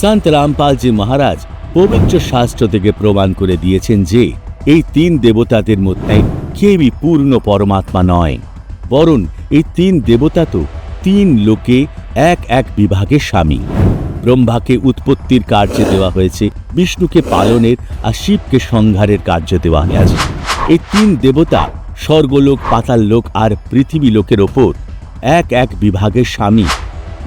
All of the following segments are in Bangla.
সন্ত রামপালজি মহারাজ পবিত্র শাস্ত্র থেকে প্রমাণ করে দিয়েছেন যে, এই তিন দেবতাদের মধ্যে কেউই পূর্ণ পরমাত্মা নয়। বরং এই তিন দেবতা তো তিন লোকে এক এক বিভাগে স্বামী। ব্রহ্মাকে উৎপত্তির কার্যে দেওয়া হয়েছে, বিষ্ণুকে পালনের আর শিবকে সংহারের কার্য দেওয়া হয়েছে। এই তিন দেবতা স্বর্গলোক পাতাল লোক আর পৃথিবী লোকের ওপর এক এক বিভাগের স্বামী।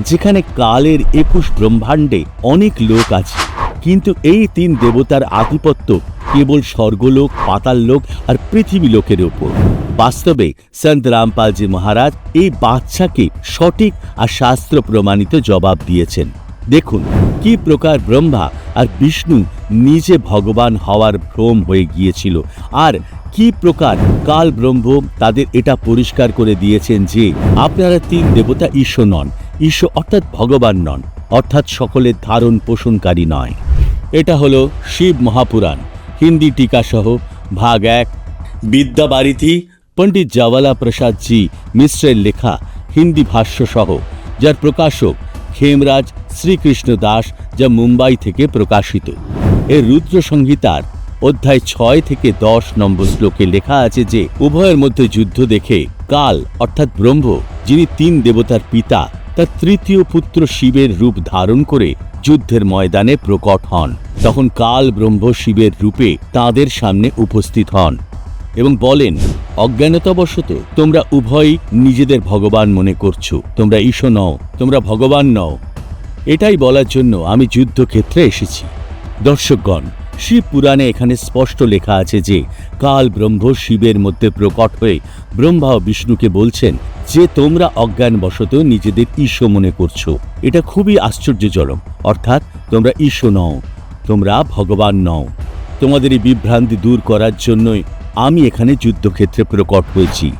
যেখানে কালের একুশ ব্রহ্মাণ্ডে অনেক লোক আছে। কিন্তু এই তিন দেবতার আধিপত্য কেবল স্বর্গলোক পাতাল লোক আর পৃথিবী লোকের ওপর। বাস্তবে সন্ত রামপালজি মহারাজ এই বাচ্চাকে সঠিক আর শাস্ত্র প্রমাণিত জবাব দিয়েছেন। দেখুন, কি প্রকার ব্রহ্মা আর বিষ্ণু নিজে ভগবান হওয়ার ভ্রম হয়ে গিয়েছিল। আর কি প্রকার কাল ব্রহ্ম তাদের এটা পরিষ্কার করে দিয়েছেন যে আপনারা তিন দেবতা ঈশ্বর নন, ঈশ্বর অর্থাৎ ভগবান নন, অর্থাৎ সকলের ধারণ পোষণকারী নয়। এটা হলো শিব মহাপুরাণ, হিন্দি টিকা সহ ভাগ এক। বিদ্যাবারিধি, পণ্ডিত জাওয়ালা প্রসাদ জি, মিশ্রের লেখা, হিন্দি ভাষ্য সহ যার প্রকাশক খেমরাজ শ্রীকৃষ্ণ দাস যা মুম্বাই থেকে প্রকাশিত। এর রুদ্র সংহিতার অধ্যায় ছয় থেকে দশ নম্বর শ্লোকে লেখা আছে যে, উভয়ের মধ্যে যুদ্ধ দেখে কাল, অর্থাৎ ব্রহ্ম, যিনি তিন দেবতার পিতা, তার তৃতীয় পুত্র শিবের রূপ ধারণ করে যুদ্ধের ময়দানে প্রকট হন। তখন কাল ব্রহ্ম শিবের রূপে তাদের সামনে উপস্থিত হন এবং বলেন, অজ্ঞানতাবশত তোমরা উভয়ই নিজেদের ভগবান মনে করছ। তোমরা ঈশ নও, তোমরা ভগবান নও। এটাই বলার জন্য আমি যুদ্ধক্ষেত্রে এসেছি। দর্শকগণ শিব পুরাণে এখানে স্পষ্ট লেখা আছে যে, কাল ব্রহ্ম শিবের মধ্যে প্রকট হয়ে ব্রহ্মা ও বিষ্ণুকে বলছেন, যে তোমরা অজ্ঞানবশত নিজেদের ঈশ মনে করছ। এটা খুবই আশ্চর্যজনক, অর্থাৎ তোমরা ঈশ নও, তোমরা ভগবান নও। তোমাদের এই বিভ্রান্তি দূর করার জন্যই আমি এখানে যুদ্ধক্ষেত্রে প্রকট হয়েছি।